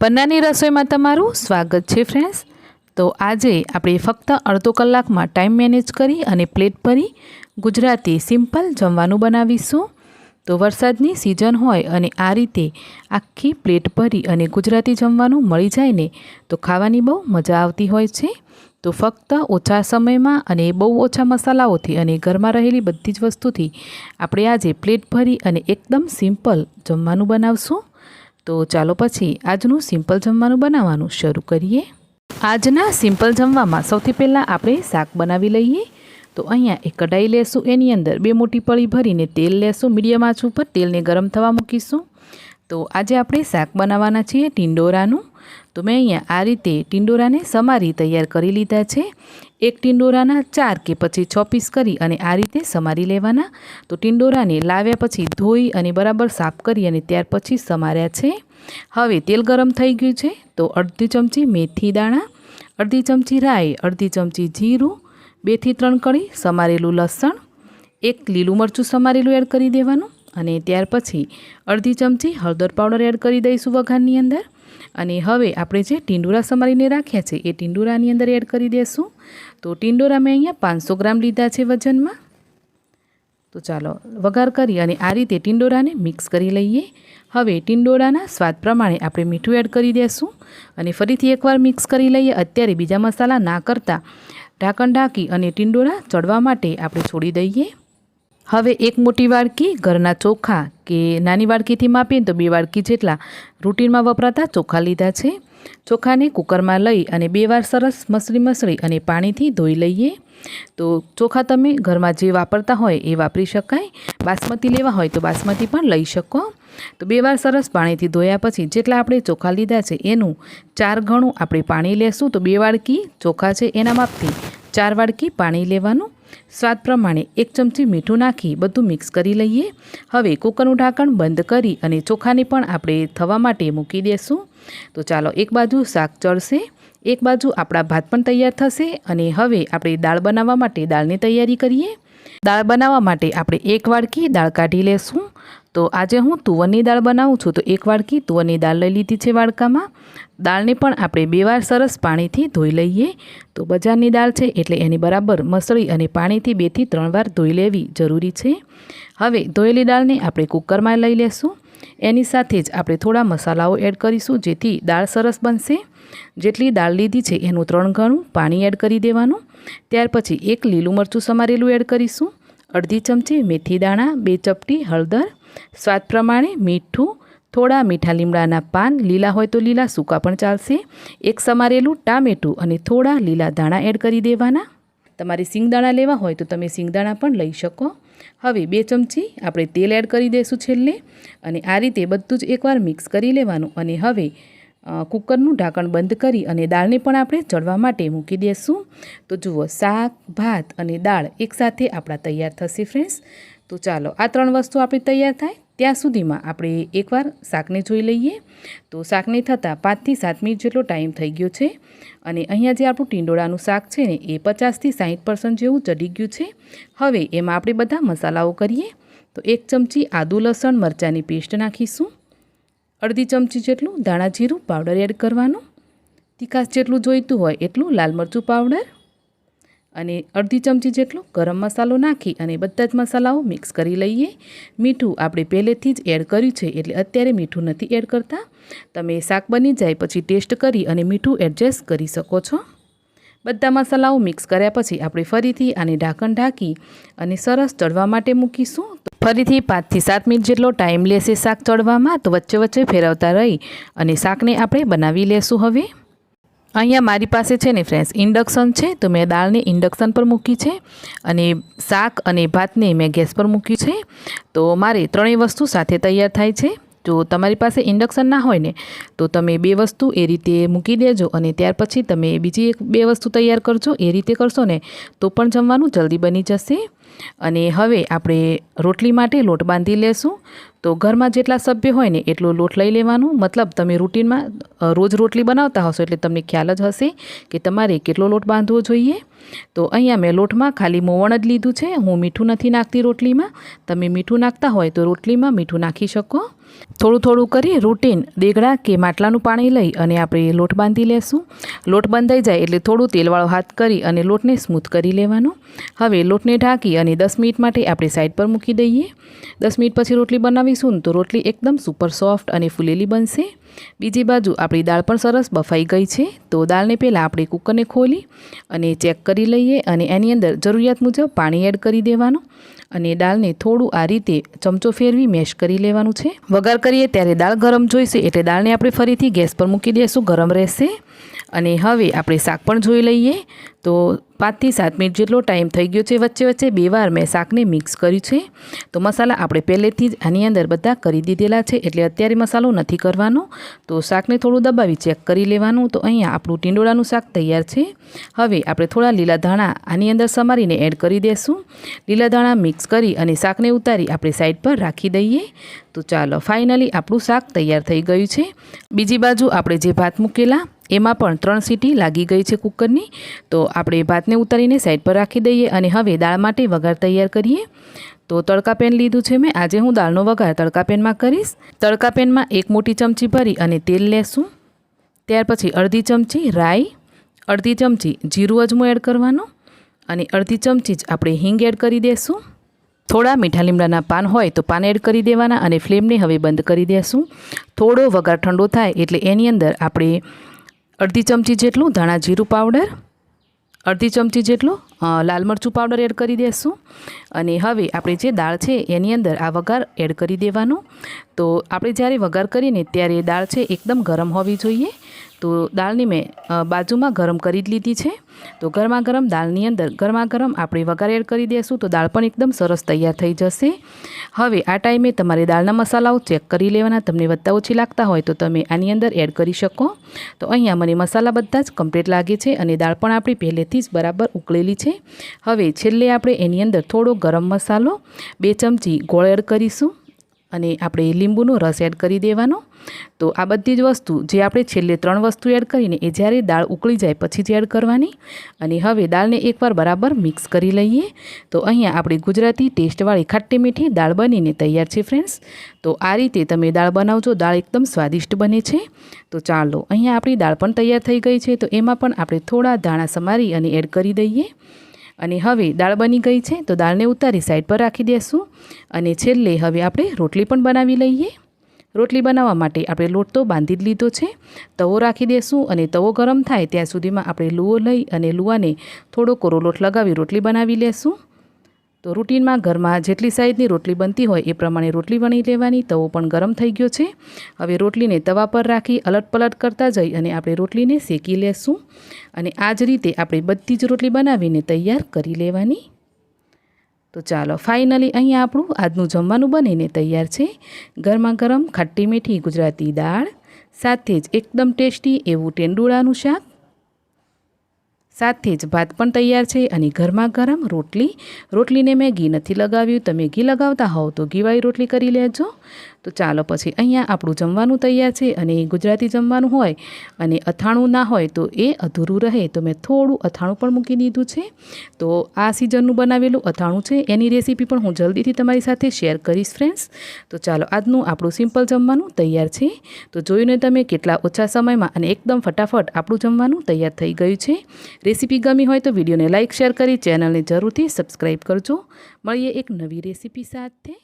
પન્નાની રસોઈમાં તમારું સ્વાગત છે ફ્રેન્ડ્સ તો આજે આપણે ફક્ત અડધો કલાકમાં ટાઈમ મેનેજ કરી અને પ્લેટ ભરી ગુજરાતી સિમ્પલ જમવાનું બનાવીશું. તો વરસાદની સિઝન હોય અને આ રીતે આખી પ્લેટ ભરી અને ગુજરાતી જમવાનું મળી જાય ને, તો ખાવાની બહુ મજા આવતી હોય છે. તો ફક્ત ઓછા સમયમાં અને બહુ ઓછા મસાલાઓથી અને ઘરમાં રહેલી બધી જ વસ્તુથી આપણે આજે પ્લેટ ભરી અને એકદમ સિમ્પલ જમવાનું બનાવશું. તો ચાલો પછી આજનું સિમ્પલ જમવાનું બનાવવાનું શરૂ કરીએ. આજના સિમ્પલ જમવામાં સૌથી પહેલાં આપણે શાક બનાવી લઈએ. તો અહીંયા એક કઢાઈ લેશું, એની અંદર બે મોટી પળી ભરીને તેલ લેશું, મીડિયમ આંચ ઉપર તેલને ગરમ થવા મૂકીશું. તો આજે આપણે શાક બનાવવાના છીએ ટિંડોરાનું. તો મેં અહીંયા આ રીતે ટિંડોરાને સમારી તૈયાર કરી લીધા છે. એક ટિંડોરાના ચાર કે પછી છ પીસ કરી અને આ રીતે સમારી લેવાના. તો ટિંડોરાને લાવ્યા પછી ધોઈ અને બરાબર સાફ કરી અને ત્યાર પછી સમાર્યા છે. હવે તેલ ગરમ થઈ ગયું છે, તો અડધી ચમચી મેથી દાણા, અડધી ચમચી રાઈ, અડધી ચમચી જીરું, બેથી ત્રણ કળી સમારેલું લસણ, એક લીલું મરચું સમારેલું એડ કરી દેવાનું અને ત્યાર પછી અડધી ચમચી હળદર પાવડર એડ કરી દઈશું વઘારની અંદર. અને હવે આપણે જે ટીંડોરા સમારીને રાખ્યા છે, એ ટીંડોરાની અંદર એડ કરી દઈશું તો ટીંડોરા મેં અહીંયા પાંચસો ગ્રામ લીધા છે વજનમાં. તો ચાલો, વઘાર કરી અને આ રીતે ટિંડોરાને મિક્સ કરી લઈએ. હવે ટિંડોરાના સ્વાદ પ્રમાણે આપણે મીઠું એડ કરી દઈશું અને ફરીથી એકવાર મિક્સ કરી લઈએ. અત્યારે બીજા મસાલા ના કરતાં ઢાંકણ ઢાંકી અને ટિંડોરા ચડવા માટે આપણે છોડી દઈએ. હવે એક મોટી વાડકી, ઘરના ચોખા કે નાની વાડકીથી માપીએ તો બે વાડકી જેટલા રૂટીનમાં વપરાતા ચોખા લીધા છે. ચોખાને કુકરમાં લઈ અને બે વાર સરસ મસળી મસળી અને પાણીથી ધોઈ લઈએ. તો ચોખા તમે ઘરમાં જે વાપરતા હોય એ વાપરી શકાય. બાસમતી લેવા હોય તો બાસમતી પણ લઈ શકો. તો બે વાર સરસ પાણીથી ધોયા પછી જેટલા આપણે ચોખા લીધા છે એનું ચાર ગણું આપણે પાણી લેશું. તો બે વાડકી ચોખા છે એના માપથી ચાર વાડકી પાણી લેવાનું. સ્વાદ પ્રમાણે એક ચમચી મીઠું નાખી બધું મિક્સ કરી લઈએ. હવે કુકરનું ઢાંકણ બંધ કરી અને ચોખાને પણ આપણે થવા માટે મૂકી દેશું. તો ચાલો એક બાજુ શાક ચડશે, એક બાજુ આપણા ભાત પણ તૈયાર થશે અને હવે આપણે દાળ બનાવવા માટે દાળની તૈયારી કરીએ. દાળ બનાવવા માટે આપણે એક વાડકી દાળ કાઢી લેશું. તો આજે હું તુવરની દાળ બનાવું છું. તો એક વાડકી તુવરની દાળ લઈ લીધી છે વાડકામાં. દાળને પણ આપણે બે વાર સરસ પાણીથી ધોઈ લઈએ. તો બજારની દાળ છે એટલે એની બરાબર મસળી અને પાણીથી બેથી ત્રણ વાર ધોઈ લેવી જરૂરી છે. હવે ધોયેલી દાળને આપણે કુકરમાં લઈ લેશું. એની સાથે જ આપણે થોડા મસાલાઓ એડ કરીશું જેથી દાળ સરસ બનશે. જેટલી દાળ લીધી છે એનું ત્રણ ગણું પાણી એડ કરી દેવાનું. ત્યાર પછી એક લીલું મરચું સમારેલું એડ કરીશું. અડધી ચમચી મેથી દાણા, બે ચપટી હળદર સ્વાદ પ્રમાણે મીઠું, થોડા મીઠા લીમડાના પાન, લીલા હોય તો લીલા સૂકા પણ ચાલશે. એક સમારેલું ટામેટું અને થોડા લીલા દાણા એડ કરી દેવાના. તમારે સિંગદાણા લેવા હોય તો તમે સિંગદાણા પણ લઈ શકો. હવે બે ચમચી આપણે તેલ એડ કરી દઈશું છેલ્લે અને આ રીતે બધું જ એકવાર મિક્સ કરી લેવાનું અને હવે કુકરનું ઢાંકણ બંધ કરી અને દાળને પણ આપણે ચડવા માટે મૂકી દઈશું તો જુઓ, શાક, ભાત અને દાળ એકસાથે આપણા તૈયાર થશે ફ્રેન્ડ્સ તો ચાલો આ ત્રણ વસ્તુ આપણી તૈયાર થાય. ત્યાં સુધીમાં આપણે એકવાર શાકને જોઈ લઈએ. તો શાકને થતાં પાંચથી સાત મિનિટ જેટલો ટાઈમ થઈ ગયો છે. અને અહીંયા જે આપણું ટીંડોળાનું શાક છે ને, એ પચાસથી સાહીઠ પર્સન્ટ જેવું ચડી ગયું છે. હવે એમાં આપણે બધા મસાલાઓ કરીએ. તો એક ચમચી આદુ, લસણ, મરચાંની પેસ્ટ નાખીશું. અડધી ચમચી જેટલું ધાણા જીરું, પાવડર એડ કરવાનું. તીખાસ જેટલું જોઈતું હોય એટલું લાલ મરચું પાવડર. અને અડધી ચમચી જેટલો ગરમ મસાલો નાખી અને બધા જ મસાલાઓ મિક્સ કરી લઈએ. મીઠું આપણે પહેલેથી જ એડ કર્યું છે એટલે અત્યારે મીઠું નથી એડ કરતા. તમે શાક બની જાય પછી ટેસ્ટ કરી અને મીઠું એડજસ્ટ કરી શકો છો. બધા મસાલાઓ મિક્સ કર્યા પછી આપણે ફરીથી આને ઢાંકણ ઢાંકી અને સરસ ચડવા માટે મૂકીશું. ફરીથી પાંચથી સાત મિનિટ જેટલો ટાઈમ લેશે શાક ચડવામાં તો વચ્ચે વચ્ચે ફેરવતા રહી અને શાકને આપણે બનાવી લેશું હવે. અહીંયા મારી પાસે છે ને ફ્રેન્ડ્સ ઇન્ડક્શન છે, તો મેં દાળને ઇન્ડક્શન પર મૂકી છે અને શાક અને ભાતને મેં ગેસ પર મૂકી છે. તો મારે ત્રણેય વસ્તુ સાથે તૈયાર થાય છે. જો તમારી પાસે ઇન્ડક્શન ના હોય ને, તો તમે બે વસ્તુ એ રીતે મૂકી દેજો અને ત્યાર પછી તમે બીજી એક બે વસ્તુ તૈયાર કરજો, એ રીતે કરશો ને, તો પણ જમવાનું જલ્દી બની જશે. અને હવે આપણે રોટલી માટે લોટ બાંધી લેશું. તો ઘરમાં જેટલા સભ્ય હોય ને એટલો લોટ લઈ લેવાનો. મતલબ તમે રૂટીનમાં રોજ રોટલી બનાવતા હશો એટલે તમને ખ્યાલ જ હશે કે તમારે કેટલો લોટ બાંધવો જોઈએ. તો અહીંયા મેં લોટમાં ખાલી મોવણ જ લીધું છે. હું મીઠું નથી નાખતી રોટલીમાં. તમે મીઠું નાખતા હોય તો રોટલીમાં મીઠું નાખી શકો. થોડું થોડું કરી રૂટીન દેગડા કે માટલાનું પાણી લઈ અને આપણે લોટ બાંધી લેશું. લોટ બંધાઈ જાય એટલે થોડું તેલવાળો હાથ કરી અને લોટને સ્મૂથ કરી લેવાનો. હવે લોટને ઢાંકી અને દસ મિનિટ માટે આપણે સાઈડ પર મૂકી દઈએ. દસ મિનિટ પછી રોટલી બનાવીશું તો રોટલી એકદમ સુપર સોફ્ટ અને ફૂલેલી બનશે. બીજી બાજુ આપણી દાળ પણ સરસ બફાઈ ગઈ છે, તો દાળને પહેલાં આપણે કુકરને ખોલી અને ચેક કરી લઈએ અને એની અંદર જરૂરિયાત મુજબ પાણી એડ કરી દેવાનું અને દાળને થોડું આ રીતે ચમચો ફેરવી મેશ કરી લેવાનું છે. વઘાર કરીએ ત્યારે દાળ ગરમ જોઈશે એટલે દાળને આપણે ફરીથી ગેસ પર મૂકી દઈશું ગરમ રહેશે. અને હવે આપણે શાક પણ જોઈ લઈએ. તો પાંચથી સાત મિનિટ જેટલો ટાઈમ થઈ ગયો છે વચ્ચે વચ્ચે બે વાર મેં શાકને મિક્સ કર્યું છે. તો મસાલા આપણે પહેલેથી જ આની અંદર બધા કરી દીધેલા છે એટલે અત્યારે મસાલો નથી કરવાનો. તો શાકને થોડું દબાવી ચેક કરી લેવાનું. તો અહીંયા આપણું ટીંડોળાનું શાક તૈયાર છે. હવે આપણે થોડા લીલા ધાણા આની અંદર સમારીને એડ કરી દઈશું લીલા ધાણા મિક્સ કરી અને શાકને ઉતારી આપણે સાઈડ પર રાખી દઈએ. તો ચાલો, ફાઇનલી આપણું શાક તૈયાર થઈ ગયું છે. બીજી બાજુ આપણે જે ભાત મૂકેલા એમાં પણ ત્રણ સીટી લાગી ગઈ છે કુકરની. તો આપણે ભાતને ઉતારીને સાઈડ પર રાખી દઈએ અને હવે દાળ માટે વઘાર તૈયાર કરીએ. તો તડકા પેન લીધું છે મેં. આજે હું દાળનો વઘાર તડકા પેનમાં કરીશ. તડકા પેનમાં એક મોટી ચમચી ભરી અને તેલ લેશું. ત્યાર પછી અડધી ચમચી રાઈ, અડધી ચમચી જીરું અજમો એડ કરવાનો અને અડધી ચમચી જ આપણે હિંગ એડ કરી દઈશું થોડા મીઠા લીમડાના પાન હોય તો પાન એડ કરી દેવાના અને ફ્લેમને હવે બંધ કરી દેશું. થોડો વઘાર ઠંડો થાય એટલે એની અંદર આપણે અડધી ચમચી જેટલું ધાણા જીરું પાવડર અડધી ચમચી જેટલું લાલ મરચું પાવડર એડ કરી દેશું. અને હવે આપણે જે દાળ છે એની અંદર આ વઘાર એડ કરી દેવાનું. તો આપણે જ્યારે વઘાર કરીને ત્યારે દાળ છે એકદમ ગરમ હોવી જોઈએ. તો દાળની મેં બાજુમાં ગરમ કરી લીધી છે. તો ગરમા ગરમ દાળની અંદર, ગરમા ગરમ આપણે વઘાર એડ કરી દઈશું તો દાળ પણ એકદમ સરસ તૈયાર થઈ જશે. હવે આ ટાઈમે તમારે દાળના મસાલાઓ ચેક કરી લેવાના, તમને વધતા ઓછી લાગતા હોય તો તમે આની અંદર એડ કરી શકો. તો અહીંયા મને મસાલા બધા જ કમ્પ્લીટ લાગે છે અને દાળ પણ આપણી પહેલેથી જ બરાબર ઉકળેલી છે. હવે છેલ્લે આપણે એની અંદર થોડો ગરમ મસાલો, બે ચમચી ગોળ એડ કરીશું. અને આપણે લીંબુનો રસ એડ કરી દેવાનો. તો આ બધી જ વસ્તુ જે આપણે છેલ્લે ત્રણ વસ્તુ એડ કરીને એ જ્યારે દાળ ઉકળી જાય પછી જ એડ કરવાની. અને હવે દાળને એકવાર બરાબર મિક્સ કરી લઈએ. તો અહીંયા આપણી ગુજરાતી ટેસ્ટવાળી ખાટી મીઠી દાળ બનીને તૈયાર છે ફ્રેન્ડ્સ. તો આ રીતે તમે દાળ બનાવજો, દાળ એકદમ સ્વાદિષ્ટ બને છે. તો ચાલો, અહીંયા આપણી દાળ પણ તૈયાર થઈ ગઈ છે. તો એમાં પણ આપણે થોડા ધાણા સમારી અને એડ કરી દઈએ. અને હવે દાળ બની ગઈ છે, તો દાળને ઉતારી સાઈડ પર રાખી દેશું. અને છેલ્લે હવે આપણે રોટલી પણ બનાવી લઈએ. રોટલી બનાવવા માટે આપણે લોટ તો બાંધી જ લીધો છે. તવો રાખી દેશું અને તવો ગરમ થાય ત્યાં સુધીમાં આપણે લૂવો લઈ અને લુવાને થોડો કોરો લોટ લગાવી રોટલી બનાવી લેશું. તો રૂટીનમાં ઘરમાં જેટલી સાઈઝની રોટલી બનતી હોય એ પ્રમાણે રોટલી વણી લેવાની. તવો પણ ગરમ થઈ ગયો છે. હવે રોટલીને તવા પર રાખી અલટ પલટ કરતા જઈ અને આપણે રોટલીને શેકી લેશું. અને આ જ રીતે આપણે બધી જ રોટલી બનાવીને તૈયાર કરી લેવાની. તો ચાલો, ફાઇનલી અહીંયા આપણું આજનું જમવાનું બનીને તૈયાર છે. ગરમા ગરમ ખાટી મીઠી ગુજરાતી દાળ, સાથે જ એકદમ ટેસ્ટી એવું ટેંડુળાનું શાક સાથે જ ભાત પણ તૈયાર છે અને ગરમા ગરમ રોટલી. રોટલીને મેં ઘી નથી લગાવ્યું. તમે ઘી લગાવતા હોવ તો ઘીવાળી રોટલી કરી લેજો. તો ચાલો પછી અહીંયા આપણું જમવાનું તૈયાર છે અને ગુજરાતી જમવાનું હોય અને અથાણું ના હોય તો એ અધૂરું રહે. તો મેં થોડું અથાણું પણ મૂકી દીધું છે. તો આ સિઝનનું બનાવેલું અથાણું છે. એની રેસીપી પણ હું જલ્દીથી તમારી સાથે શેર કરીશ ફ્રેન્ડ્સ તો ચાલો આજનું આપણું સિમ્પલ જમવાનું તૈયાર છે. તો જોઈને તમે કેટલા ઓછા સમયમાં અને એકદમ ફટાફટ આપણું જમવાનું તૈયાર થઈ ગયું છે. રેસીપી ગમી હોય તો વિડીયોને લાઇક શેર કરી ચેનલને જરૂરથી સબસ્ક્રાઈબ કરજો. મળીએ એક નવી રેસીપી સાથે.